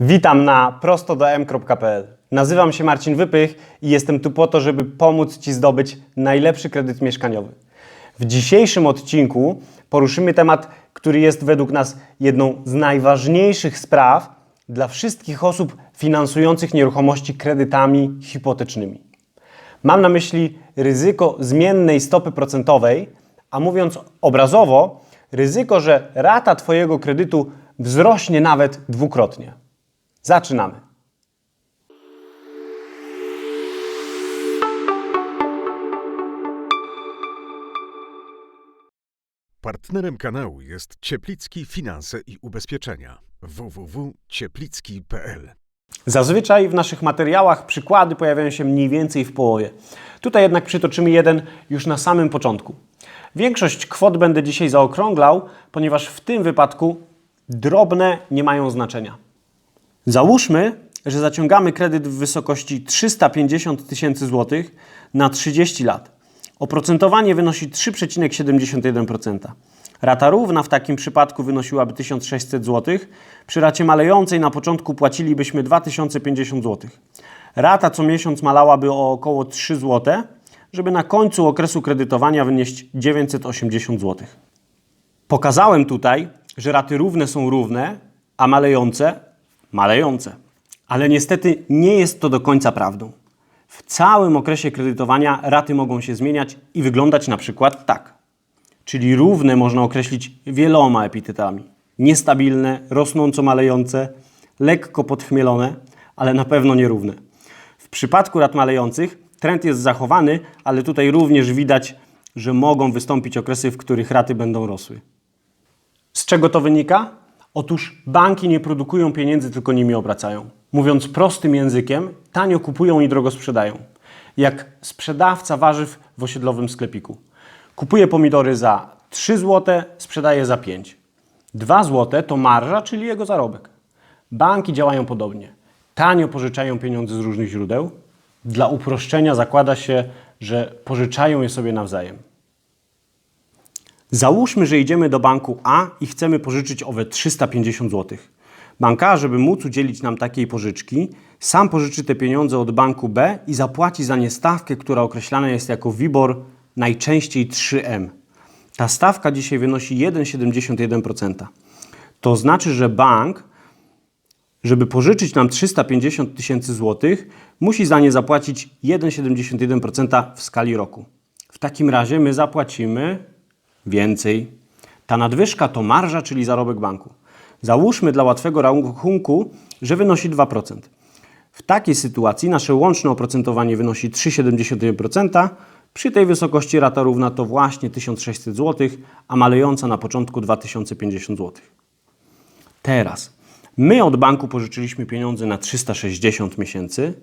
Witam na prostodom.pl. Nazywam się Marcin Wypych i jestem tu po to, żeby pomóc Ci zdobyć najlepszy kredyt mieszkaniowy. W dzisiejszym odcinku poruszymy temat, który jest według nas jedną z najważniejszych spraw dla wszystkich osób finansujących nieruchomości kredytami hipotecznymi. Mam na myśli ryzyko zmiennej stopy procentowej, a mówiąc obrazowo, ryzyko, że rata Twojego kredytu wzrośnie nawet dwukrotnie. Zaczynamy. Partnerem kanału jest Cieplicki Finanse i Ubezpieczenia www.cieplicki.pl Zazwyczaj w naszych materiałach przykłady pojawiają się mniej więcej w połowie. Tutaj jednak przytoczymy jeden już na samym początku. Większość kwot będę dzisiaj zaokrąglał, ponieważ w tym wypadku drobne nie mają znaczenia. Załóżmy, że zaciągamy kredyt w wysokości 350 tysięcy złotych na 30 lat. Oprocentowanie wynosi 3,71%. Rata równa w takim przypadku wynosiłaby 1600 zł. Przy racie malejącej na początku płacilibyśmy 2050 zł. Rata co miesiąc malałaby o około 3 zł, żeby na końcu okresu kredytowania wynieść 980 zł. Pokazałem tutaj, że raty równe są równe, a malejące malejące. Ale niestety nie jest to do końca prawdą. W całym okresie kredytowania raty mogą się zmieniać i wyglądać na przykład tak. Czyli równe można określić wieloma epitetami. Niestabilne, rosnąco malejące, lekko podchmielone, ale na pewno nierówne. W przypadku rat malejących trend jest zachowany, ale tutaj również widać, że mogą wystąpić okresy, w których raty będą rosły. Z czego to wynika? Otóż banki nie produkują pieniędzy, tylko nimi obracają. Mówiąc prostym językiem, tanio kupują i drogo sprzedają. Jak sprzedawca warzyw w osiedlowym sklepiku. Kupuje pomidory za 3 zł, sprzedaje za 5. 2 zł to marża, czyli jego zarobek. Banki działają podobnie. Tanio pożyczają pieniądze z różnych źródeł. Dla uproszczenia zakłada się, że pożyczają je sobie nawzajem. Załóżmy, że idziemy do banku A i chcemy pożyczyć owe 350 zł. Bank A, żeby móc udzielić nam takiej pożyczki, sam pożyczy te pieniądze od banku B i zapłaci za nie stawkę, która określana jest jako WIBOR najczęściej 3M. Ta stawka dzisiaj wynosi 1,71%. To znaczy, że bank, żeby pożyczyć nam 350 tysięcy złotych, musi za nie zapłacić 1,71% w skali roku. W takim razie my zapłacimy więcej. Ta nadwyżka to marża, czyli zarobek banku. Załóżmy dla łatwego rachunku, że wynosi 2%. W takiej sytuacji nasze łączne oprocentowanie wynosi 3,71%. Przy tej wysokości rata równa to właśnie 1600 zł, a malejąca na początku 2050 zł. Teraz my od banku pożyczyliśmy pieniądze na 360 miesięcy,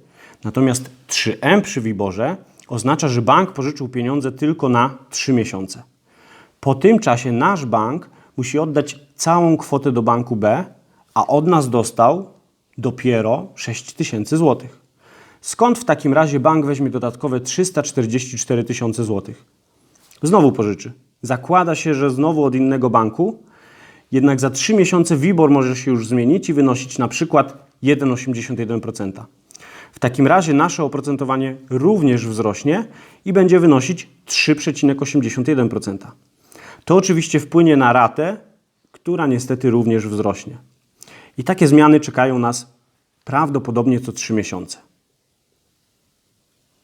natomiast 3M przy WIBORze oznacza, że bank pożyczył pieniądze tylko na 3 miesiące. Po tym czasie nasz bank musi oddać całą kwotę do banku B, a od nas dostał dopiero 6 tysięcy złotych. Skąd w takim razie bank weźmie dodatkowe 344 tysiące złotych? Znowu pożyczy. Zakłada się, że znowu od innego banku, jednak za 3 miesiące WIBOR może się już zmienić i wynosić na przykład 1,81%. W takim razie nasze oprocentowanie również wzrośnie i będzie wynosić 3,81%. To oczywiście wpłynie na ratę, która niestety również wzrośnie. I takie zmiany czekają nas prawdopodobnie co 3 miesiące.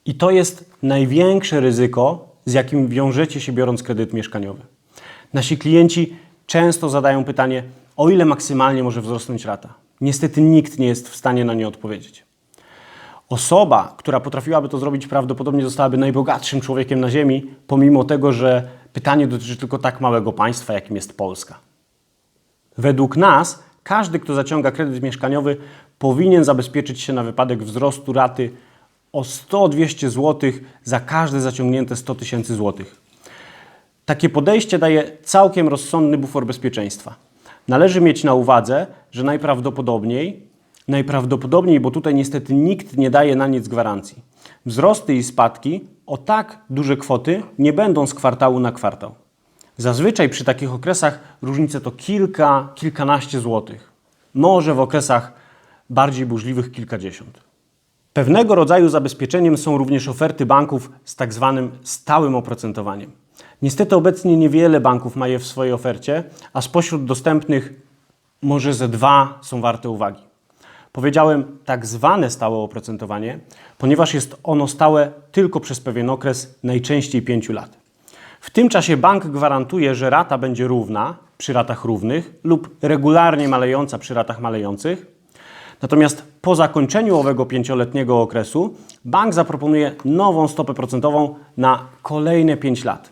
I to jest największe ryzyko, z jakim wiążecie się biorąc kredyt mieszkaniowy. Nasi klienci często zadają pytanie, o ile maksymalnie może wzrosnąć rata. Niestety nikt nie jest w stanie na nie odpowiedzieć. Osoba, która potrafiłaby to zrobić, prawdopodobnie zostałaby najbogatszym człowiekiem na Ziemi, pomimo tego, że pytanie dotyczy tylko tak małego państwa, jakim jest Polska. Według nas, każdy, kto zaciąga kredyt mieszkaniowy, powinien zabezpieczyć się na wypadek wzrostu raty o 100-200 zł za każde zaciągnięte 100 tysięcy złotych. Takie podejście daje całkiem rozsądny bufor bezpieczeństwa. Należy mieć na uwadze, że najprawdopodobniej, najprawdopodobniej, bo tutaj niestety nikt nie daje na nic gwarancji, wzrosty i spadki o tak duże kwoty nie będą z kwartału na kwartał. Zazwyczaj przy takich okresach różnice to kilka, kilkanaście złotych. Może w okresach bardziej burzliwych kilkadziesiąt. Pewnego rodzaju zabezpieczeniem są również oferty banków z tak zwanym stałym oprocentowaniem. Niestety obecnie niewiele banków ma je w swojej ofercie, a spośród dostępnych może ze dwa są warte uwagi. Powiedziałem tak zwane stałe oprocentowanie, ponieważ jest ono stałe tylko przez pewien okres, najczęściej 5 lat. W tym czasie bank gwarantuje, że rata będzie równa przy ratach równych lub regularnie malejąca przy ratach malejących. Natomiast po zakończeniu owego pięcioletniego okresu bank zaproponuje nową stopę procentową na kolejne 5 lat.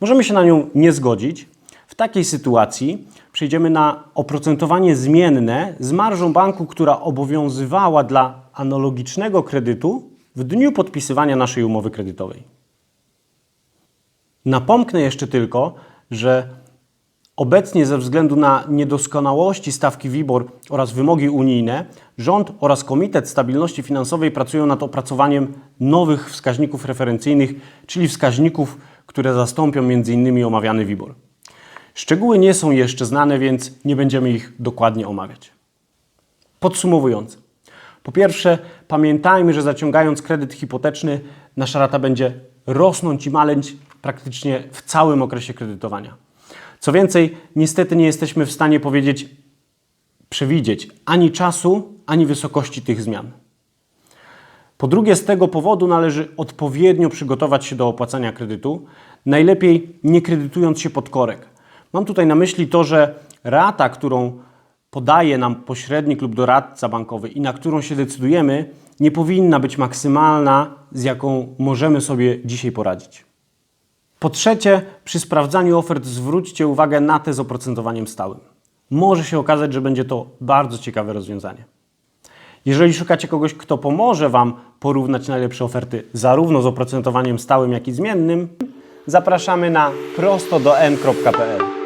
Możemy się na nią nie zgodzić. W takiej sytuacji przejdziemy na oprocentowanie zmienne z marżą banku, która obowiązywała dla analogicznego kredytu w dniu podpisywania naszej umowy kredytowej. Napomknę jeszcze tylko, że obecnie ze względu na niedoskonałości stawki WIBOR oraz wymogi unijne, rząd oraz Komitet Stabilności Finansowej pracują nad opracowaniem nowych wskaźników referencyjnych, czyli wskaźników, które zastąpią m.in. omawiany WIBOR. Szczegóły nie są jeszcze znane, więc nie będziemy ich dokładnie omawiać. Podsumowując, po pierwsze, pamiętajmy, że zaciągając kredyt hipoteczny, nasza rata będzie rosnąć i maleć praktycznie w całym okresie kredytowania. Co więcej, niestety nie jesteśmy w stanie powiedzieć, przewidzieć ani czasu, ani wysokości tych zmian. Po drugie, z tego powodu należy odpowiednio przygotować się do opłacania kredytu, najlepiej nie kredytując się pod korek. Mam tutaj na myśli to, że rata, którą podaje nam pośrednik lub doradca bankowy i na którą się decydujemy, nie powinna być maksymalna, z jaką możemy sobie dzisiaj poradzić. Po trzecie, przy sprawdzaniu ofert zwróćcie uwagę na te z oprocentowaniem stałym. Może się okazać, że będzie to bardzo ciekawe rozwiązanie. Jeżeli szukacie kogoś, kto pomoże Wam porównać najlepsze oferty zarówno z oprocentowaniem stałym, jak i zmiennym, zapraszamy na prosto do n.pl.